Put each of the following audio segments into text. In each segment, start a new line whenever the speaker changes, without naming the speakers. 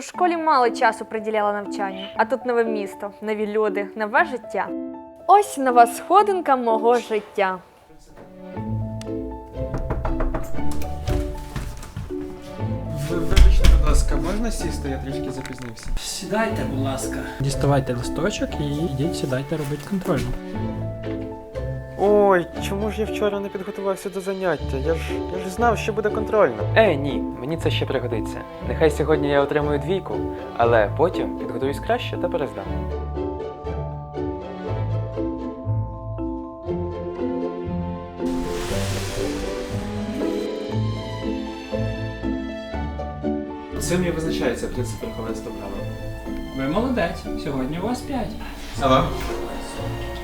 школі мало часу приділяла навчанню, а тут нове місто, нові люди, нове життя. Ось нова сходинка мого життя.
Ви вибачте, будь ласка, можна сісти? Я трішки запізнився.
Сідайте, будь ласка. Діставайте листочок і йдіть сідайте робити контрольну.
Ой, чому ж я вчора не підготувався до заняття? Я ж я ж знав, що буде контрольно. Е, ні, мені це ще пригодиться. Нехай сьогодні я отримую двійку, але потім підготуюсь краще та перездам. Цим і визначається принцип верховенства права.
Ви молодець. Сьогодні у вас 5.
Алло?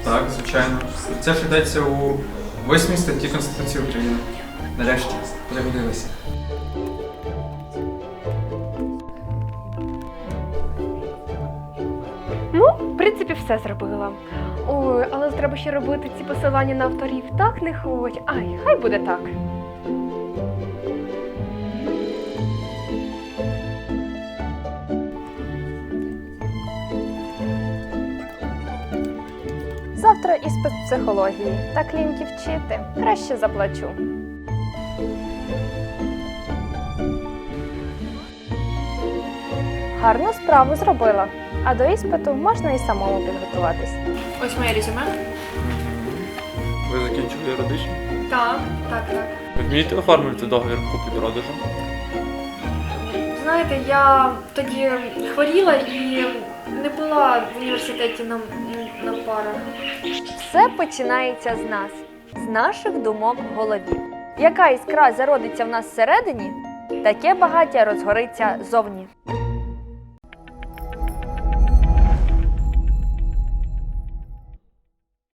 Так, звичайно. Це ж йдеться у 8 статті Конституції України. Нарешті пригодилися.
Ну, в принципі, все зробила. Ой, але треба ще робити ці посилання на авторів. Так не хоч. Ай, хай буде так. Завтра іспит психології. Так ліньки вчити. Краще заплачу. Гарну справу зробила. А до іспиту можна і самому підготуватись.
Ось моє резюме.
Ви закінчили юридичну?
Так, так, так.
Вмієте оформлювати договір куплі-продажу?
Знаєте, я тоді хворіла і не була в університеті на, на парах.
Все починається з нас, з наших думок в голові. Яка іскра зародиться в нас всередині, таке багаття розгориться зовні.